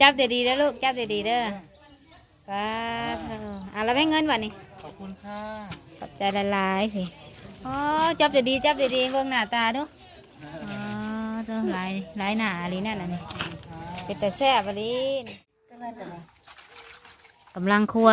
จับดีๆเด้อลูก จับดีๆเด้อป้าเถอะอะแล้วแม่เงินวะนี่ ขอบคุณค่ะขอบใจละลายสิอ๋อจับดีๆจับดีๆเบิ่งหน้าตาดูอ๋อตัวหลายหลายหน้าอะไรนั่นน่ะนี่เป็นแต่แซ่บอะไรกำลังครัว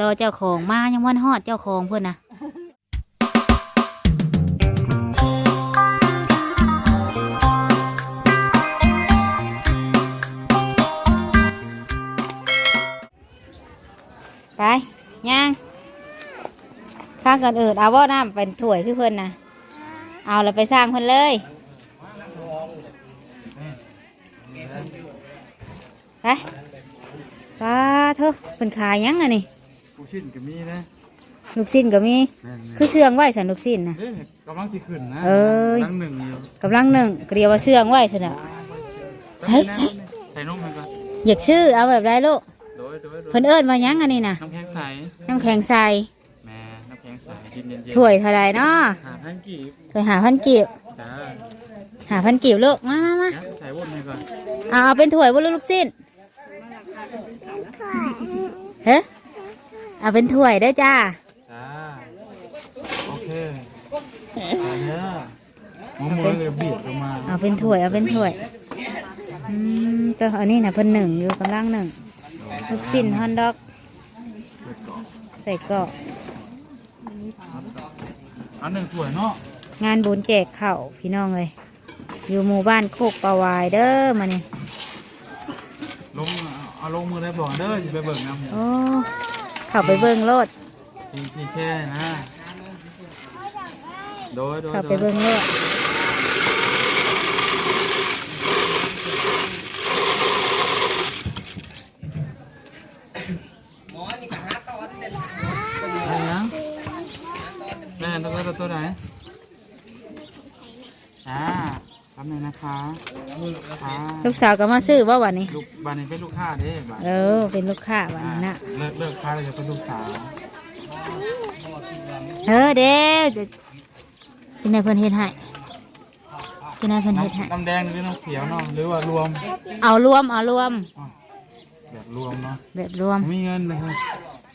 รอเจ้าของมายังวันฮอดเจ้าของเพื่อนนะางกันอื่นเอาว่าน้ำเป็นถ้วยคือเพื่อนนะเอาแล้วไปสร้างเพื่อนเลยไปป้าเถอะเป็นขายยังไงนี่กูชินกับมีนะลูกสิ้นก็มี แม่นคือเชื่องไว้สันลูกสิ้นนะ เอ้ยกำลังสิขึ้นนะเอ้ย กำลังหนึ่งอยู่กำลังหนึ่งก็เรียกว่าเชื่องไว้สันน่ะ ใส่ใส่ ใส่นมให้ก่อนอยากชื่อเอาแบบไรลูกโดยโดยโดยเพิ่นเอิ้นมายังอันนี้นะน้ำแข็งใสน้ำแข็งใสแม่ น้ำแข็งใสกินเย็นๆถ้วยเท่าไรเนาะหาพันกีบถ้วยหาพันกีบจ้าหาพันกีบลูกมามามาจ้าใส่วนให้ก่อนเอาเอาเป็นถ้วยบ่ลูกลูกสิ้นเฮ้เอาเป็นถ้วยเด้อจ้าจ้าโอเคมาเด้อมะม่วงเลยบีบลงมาเอาเป็นถ้วยเอาเป็นถ้วยอืมเจ้าอันนี้นะเพิ่นหนึ่งอยู่กำลังหนึ่งลูกสิ้นฮอนดอก ใส่กรอกเอาหนึ่งถ้วยเนาะงานบุญแจกข้าวพี่น้องเลยอยู่หมู่บ้านโคกปลาวายเด้อมาเนี่ยลงเอาลงมือได้บอกเด้อจะไปเบิกน้ำโอ้เข้าไปเบิ่งโลดทีทีแช่นะโดยโดยเข้าโดไปย เบิ่งโลด อะไรนะแม่ตัวตัวตัวไหนอ่าทำหนึ่งนะคะอ่า ลูกสาวก็มาซื้อว่าวันนี้ ลูกบ้านนี้เป็นลูกค้าเด้บ้านเออ เป็นลูกค้าวันนี้นะเลิกเลิกค้าเลยจะเป็นลูกสาวเออเด้อเดี๋ยวกินนายเพิ่นเฮ็ดให้กินนายเพิ่นเฮ็ดให้น้ำน้ำแดงหรือน้ำเขียวเนาะหรือว่ารวม เอารวมเอารวมอ๋อแบบรวมเนาะแบบรวมมีเงินนะครับ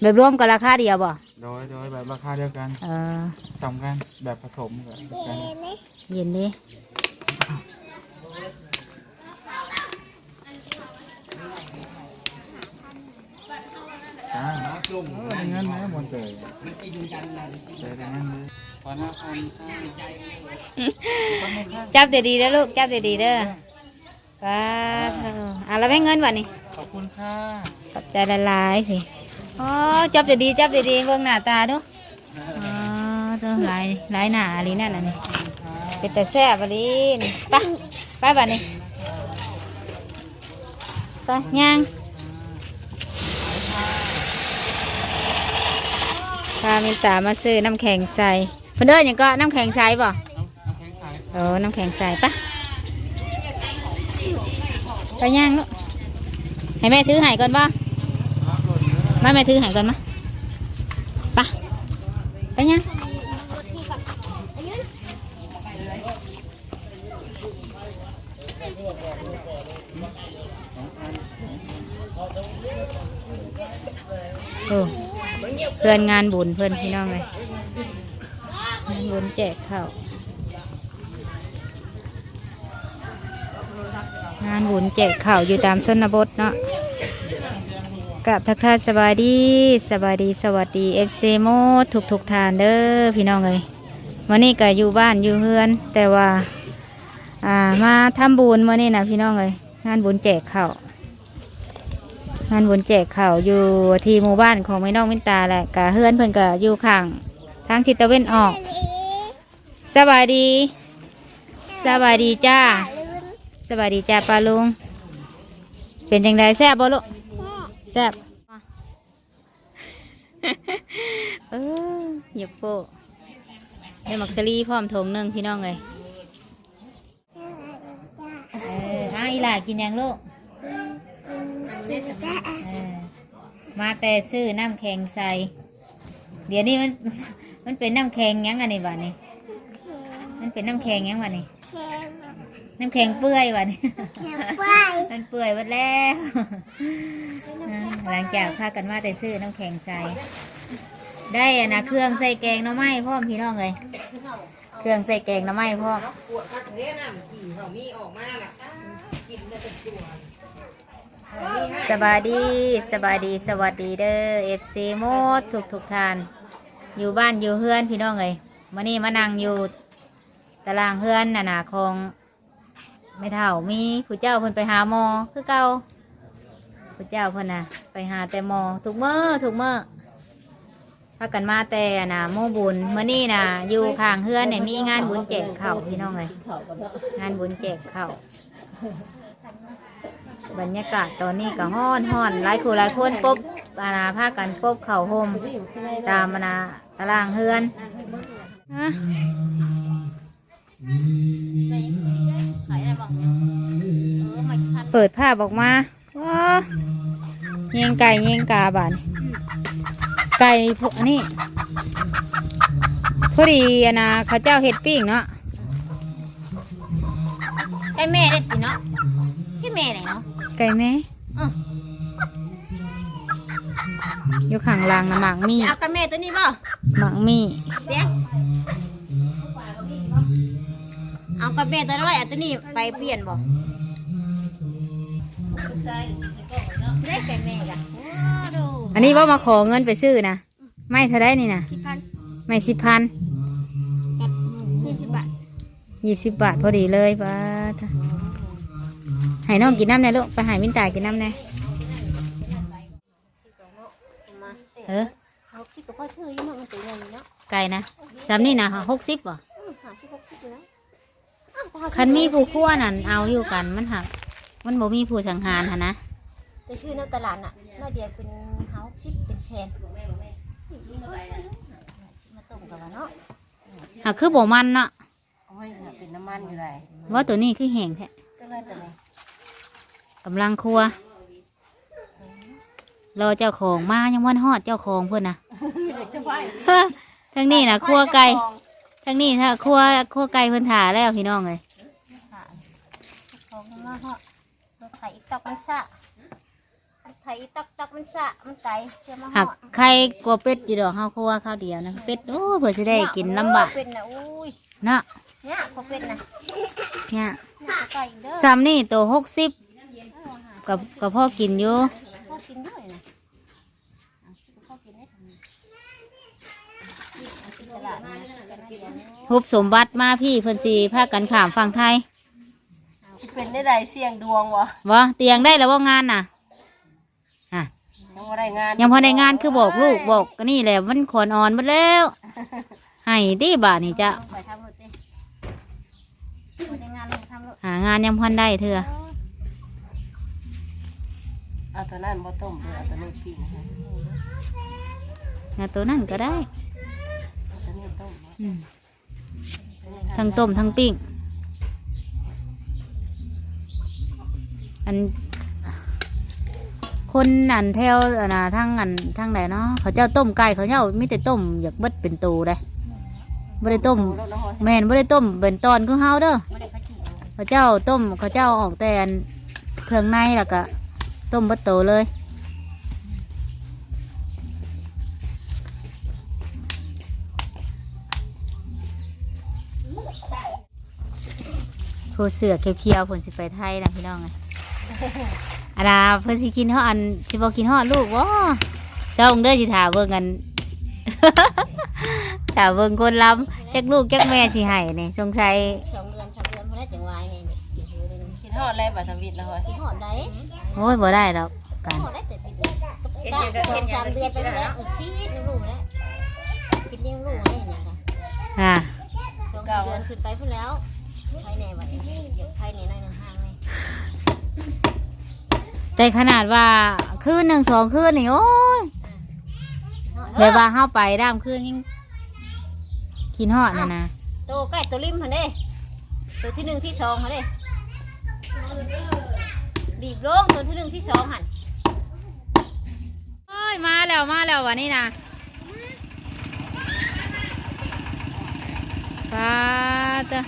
แบบรวมก็ราคาเดียวบ่โดยโดยแบบราคาเดียวกัน เออสำคัญแบบผสมกันกันเย็นดิ จ้ามีเงินไหมหมดเลยเจอแต่เงินเลยขอหน้าพันค่ะจับดีๆเด้อลูกจับเดีๆเด้อป้าเถอะอะแล้วแม่เงินวันนี้ขอบคุณค่ะขอบใจละลายสิอ๋อจับเดีๆจับเดีๆเบิ่งหน้าตาดูอ๋อตัวลายลายหน้าอะไรนั่นน่ะนี่เป็นแต่แซ่บอะไรนี่ไปไปบัดนี้ไปย่าง พามินตามาซื้อน้ำแข็งใส่เพิ่นเด้อหยังก็น้ำแข็งใส่บ่น้ำน้ำแข็งใสเออน้ำแข็งใส่ปะไปย่างลูกให้แม่ถือหายก่อนบ่น้ำหล่นเนื้อมาแม่ถือหายก่อนมาปะไปย่างโอ้ เพื่อนงานบุญเพื่อนพี่น้องเลยงานบุญแจกข้าวงานบุญแจกข่าวอยู่ตามชนบทเนาะกับทักทายสบายดีสบายดีสวัสดีเอฟซีโมทุกทุกทานเด้อพี่น้องเลยวันนี้ก็อยู่บ้านอยู่เฮือน แต่ว่า อ่ามาทำบุญวันนี้นะพี่น้องเลยงานบุญแจกข่าว งานบุญแจกข่าวอยู่ที่หมู่บ้านของไม่น้องมินตาแหละกะเฮือนเพิ่นก็อยู่ข้างทางทิศตะเวนออกสบายดีสบายดีจ้าสวัสดีจ้าปลาลุง เป็นจังไดแซ่บบ่ลูกแซ่บเออหยกโปะได้มักสลีพร้อมถงหนึ่งพี่น้องเลยเอออะอีหล่ากินยังลูก เออมาแต่ซื้อน้ำแข็งใส่ เดี๋ยวนี้มัน มันเป็นน้ำแข็งยังอันนี้บ้านี่มันเป็นน้ำแข็งยังบ้านี่น้ำแข็งเปื่อยว่ะนี่แข็งไป มันเปื่อยหมดแล้วอ่าหลังจากพากันมาแต่ซื้อน้ำแข็งใส่ ได้อะนะเครื่องใส่แกงหน้ำไม้พร้อมพี่น้องเลยเครื่องใส่แกงหน้ำไม้พร้อม สบายดีสบายดีสวัสดีเด้อเอฟซีโมดทุกทุกท่าน อยู่บ้านอยู่เฮือนพี่น้องเลยมานี่มานั่งอยู่ตารางเฮือนน่ะนะของไม่เท่ามีผู้เจ้าเพิ่นไปหาหมอคือเก่าผู้เจ้าเพิ่นน่ะ ไปหาแต่หมอทุกเมื้อทุกเมื้อพากันมาแต่น่ะโมบุญมื้อนี้น่ะอยู่ข้างเฮือนเนี่ยมีงานบุญแจกเข้าพี่น้องเลยงานบุญแจกเข้า บรรยากาศตอนนี้ก็ฮ้อนฮ้อนหลายคู่หลายคนปุ๊บอาณาพากันปุ๊บเข่าห่มตามมานาตารางเฮือนฮะเปิดภาพออกมาว้าเยงไก่เยงกาบานไก่พวกนี่พอดีอนะเขาเจ้าเห็ดปิ้งเนาะไอแม่ได้ติเนาะพี่แม่ไหนเนาะ ไก่แม่อืออยู่ข้างล่างนะหมากมีเอากับแม่ตัวนี้บ่หมากมีเสียงเอากับแม่ตัวน้อยเอาตัวนี้ไปเปลี่ยนบ่ได้ไก่แม่กะว้าวดูอันนี้ว่ามาขอเงินไปซื้อนะไม่เท่าได้นี่นะที่พันไม่สิบพันกับยี่สิบบาทยี่สิบบาทพอดีเลยป้าด ให้น้องกินน้ำหน่อยลูกไปใหายวินตากินน้ำหน่อยมาเออหกสิบก็พอซื้ออยู่เนาะมันตัวใหญ่เนาะไก่นะสามนี่นะหกสิบบ่อือหาสิบหกสิบอยู่แล้วอ้าวแต่คันมีผู้คั่วนั่นเอาอยู่กันมันหักมันบ่มีผู้สังหารหนนะแต่ชื่อในตลาดน่ะน่าเดียวเป็นเฮาสิบเป็นแสนมาต้มกันวะเนาะหักคือบ่มันเนาะโอ้ยน่ะเป็นน้ำมันอยู่ไรว่าตัวนี้คือแห้งแท้ก็เลยแต่ไหน กำลังครัว รอเจ้าของมายังวันฮอดเจ้าของเพื่อนนะจะไปฮะทั้งนี้นะครัวไก่ทั้งนี้ถ้าครัวครัวไก่เพิ่นถ่าแล้วพี่น้องเลยของมาเหาะรถไถอีตอกมันสะรถไถอีตอกตอกมันสะมันไก่เชื่อมาหักเหาะไข่กลัวเป็ดอยู่ดอกเฮาครัวข้าวเดียวนะเป็ดโอ้เพื่อจะได้กินลำบากเป็นนะอุ้ยเนาะเนี่ยพอเป็นนะเนี่ยเนี่ยไก่เด้อ ซ้ำนี่ตัวหกสิบ กับกับพ่อกินอยู่พ่อกินด้วยนะพ่อกินได้ทำตลาดนะกันเดียวฮุบสมบัติมาพี่เพิ่นสีพากันขามฝั่งไทยจะเป็นได้ใดเสี่ยงดวงวะวะเตียงได้แล้วว่างานน่ะอะยังว่าได้งานยังพอในงานคือบอกลูกบอกก็นี่แหละมันขอนอ่อนหมดแล้ว ให้ดีบาทนี่จะไปทำรถดิวันได้งานลงทำรถหางานยังพันได้เถอะ เอาตัวนั้นบ่ต้มเลยเอาตัวนี้ปิ้งให้งานตัวนั่นก็ได้เอาตัวนี้ต้มนะอืมทั้งต้มทั้งปิ้ง อัน คนอันแถวอันน่ะทั้งอันทั้งไหนเนาะเขาเจ้าต้มไก่เขาเจ้าไม่แต่ต้มอยากเบิดเป็นตูได้ไม่ได้ต้ม แล้วน้อยแม่นไม่ได้ต้มเป็นตอนคือเฮาเด้อ ไม่ได้พัจิเขาเจ้าต้มเขาเจ้าออกแต่อันเครื่องในแล้วก็ ต้มเบัดโตเลยผู้เสือเขียวๆผลสิไปไทยนะพี่น้องไงอาดาเพิ่นสิกินฮอดอันสิบ่กินฮอดลูกวะเจ้าองเด้อสิถาเบิ่งกันถาเบิ่งคนลำจักลูกจักแม่สิให้นี่สงสัยสองเดือนสามเดือนพอได้จังหวายไงเนี่ยเดี๋ยวดูเลยนะคิดฮอดแล้วบัดทำวิทย์แล้วเฮ้ยกินหอดได้ โอ้ยบ่ได้ดอกกันหอดได้แต่ปีเดียวกะสองสามเดือนไปแล้วคิดยังรู้แล้วคิดยังรู้อะไรอย่างเงี้ยอ่าสองเดือนขึ้นไปพุ่นแล้วใครแน่วันนี้เดี๋ยวใครแน่ในหนึ่งห้างเลยแต่ขนาดว่าคืนหนึ่งสองคืนนี่โอ้ยเดี๋ยวว่าเข้าไปด้ามคืนยิ่งกินฮอดนะนะตัวใกล้ตัวริมหันเด้ตัวที่หนึ่งที่สองหันเด้ ดีบลงตัวที่หนึ่งที่สองหันโอ้ยมาแล้วมาแล้ววันนี้นะปลาเตะ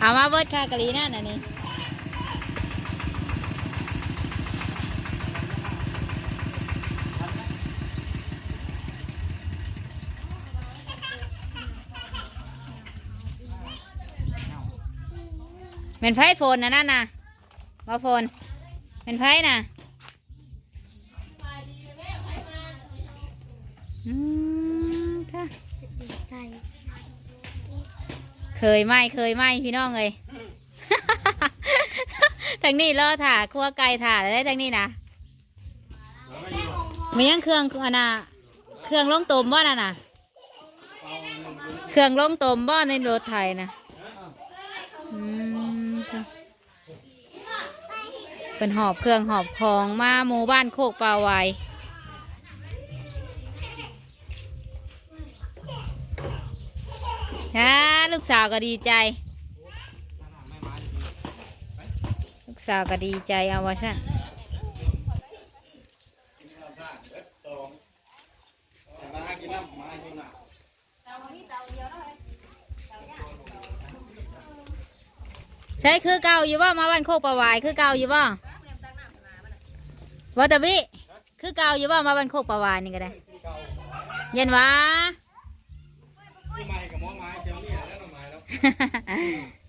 เอามาเบิดค่ากะลีนั่นน่ะนี่เป็นไพ่โฟนนะนั่นน่ะ มาโฟนเป็นไพ่น่ะอืมค่ะใจเคยไหมเคยไหมพี่น้องเลยทางนี้รอถ่าครัวไก่ถ่าได้ทางนี้นะมียังเครื่องอันน่ะเครื่องลงตมบ่น่ะน่ะเครื่องลงตมบ่ในรถไทยนะอืมค่ะ เป็นหอบเครื่องหอบของมาหมู่บ้านโคกปลาไวฮ่าลูกสาวก็ดีใจ ลูกสาวก็ดีใจเอาวะซะใช่คือเก่าอยู่ว่ามาบ้านโคกประวายคือเก่าอยู่ว่า ว่าแต่วิคือเก่าอยู่ว่ามาบ้านโคกประวายนี่ก็ได้ เย็นวะก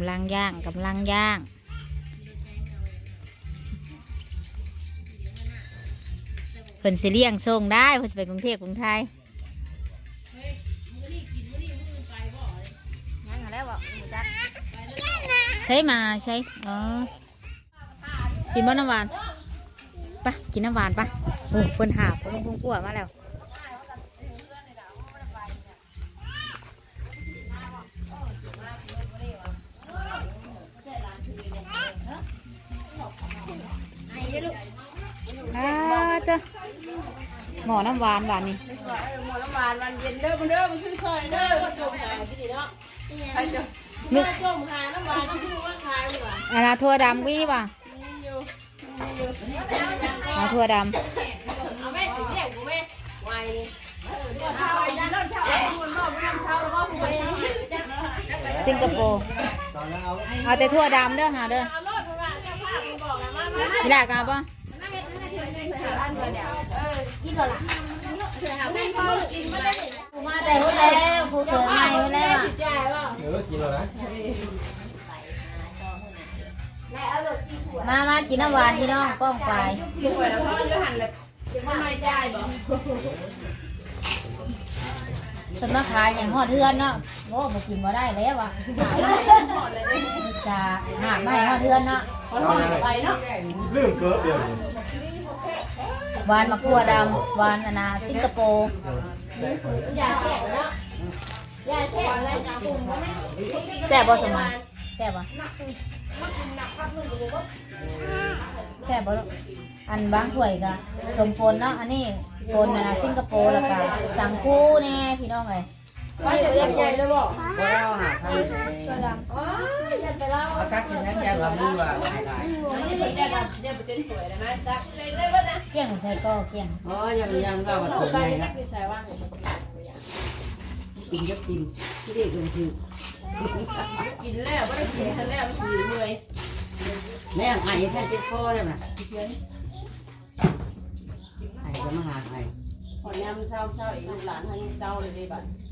ำลังย่างกำลังย่างเพิ่นสิเลี้ยงส่งได้เพิ่นสิไปกรุงเทพกรุงไทยงั้นเอาแล้วบอกหมูจักใช้มาใช้อ๋อกินบ่น้ำหวานไปะกินน้ำหวานปะโอ้เพิ่นหาบเพิ่นพุ่งกลัวมาแล้ว หมอน้ำหวานหวานนี่หมดน้ำหวานมันเย็นเด้อมันเด้อมันซื้อซอยเด้อมาจมหาที่นี่เนาะใครจะนึกจมหาน้ำหวานที่ซื้อว่าขายว่าอันนาทั่วดำวี่ป่ะนี่อยู่นี่อยู่นาทั่วดเอาแม่สิเรียกกูแม่ไวนี่เอาทั่วก็ผู้ไปเช้าไอ้จ้ะำสิงคโปร์เอาแต่ทั่วดำเด้อหาเด้อเอารถเพราะว่าเจ้าภาพมึงบอกนะมามานี่แหละกันป่ะกินก่อ ม่พ่อกินมาได้มาแต่พูดแล้วครูเขินใหม่พูดแล้วจิตใจว่าเออกินแล้วนะมามากินน้ำหวานพี่น้องป้องไปสิหวยแล้วพ่อเดือหันเลยทำไมใจบอกส่วนมาขายแห่งหอดเทือนเนาะโอ้มากินมาได้แล้วว่ะจะหาไม่หอดเทือนเนาะไปเนาะเรื่องเกิดเดียวห วานมะกรัวดำหวานอนาสิงคโปร์แซ่บบ่สมัยแซ่บบ่แซ่บบ่อันบางถ้วยก็สมพลเนาะอันนี้โคนอนาสิงคโปร์แล้วก็สังคูแน่พี่น้องเอ้ย ไม่ใช่ใหญ่เลยบอกบ่ได้เอาหาทางเลยอ๋ออย่าไปเล่าเอาตักกินนั้นยาว่ามือว่าบ่ได้ไม่ได้ได้แบบเดี๋ยวไปเต้นสวยเลยนะจักเลยได้ป่ะนะเกี่ยงใส่ก็เกี่ยงอ๋อยังยังว่าว่าถูกใส่ไงนันะกกินใส่ว่างกินก็กินที่ได้ก็คือกินแล้วไม่ได้กินทันแล้วมันสีเมื่อยแม่ไอ้แค่เจ็บคอแล้วน่ะไอ้ก็มาหาไอ้ขอนยามเช้าเช้าอีกหลานให้เจ้าเลยดีบัดโอ้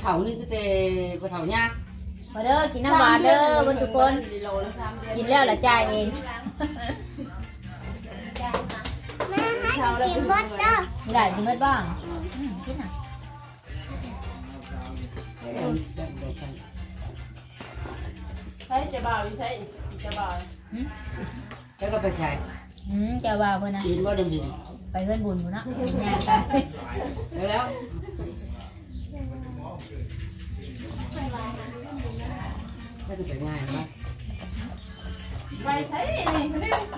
เฒ่านี่ก็แต่บ่เฒ่ายากมาเด้อกินน้ำหวานเด้อบนทุกคนโลละสามเดือนกินแล้วละจ่ายเองแม่ให้กินบดเด้อมีหลายกินเบิดบ้างอืมกินอะใช้จะบ่าวใช้จะบ่าวแล้วก็ไปใช้อืมแกว่าเพื่อนนะกินบ่ดำบุญไปเพื่อนบุญพุ่นนะแย่ไปแล้วแล้วก็จะง่ายนะไปใช้นี่ มันได้กินนั่ง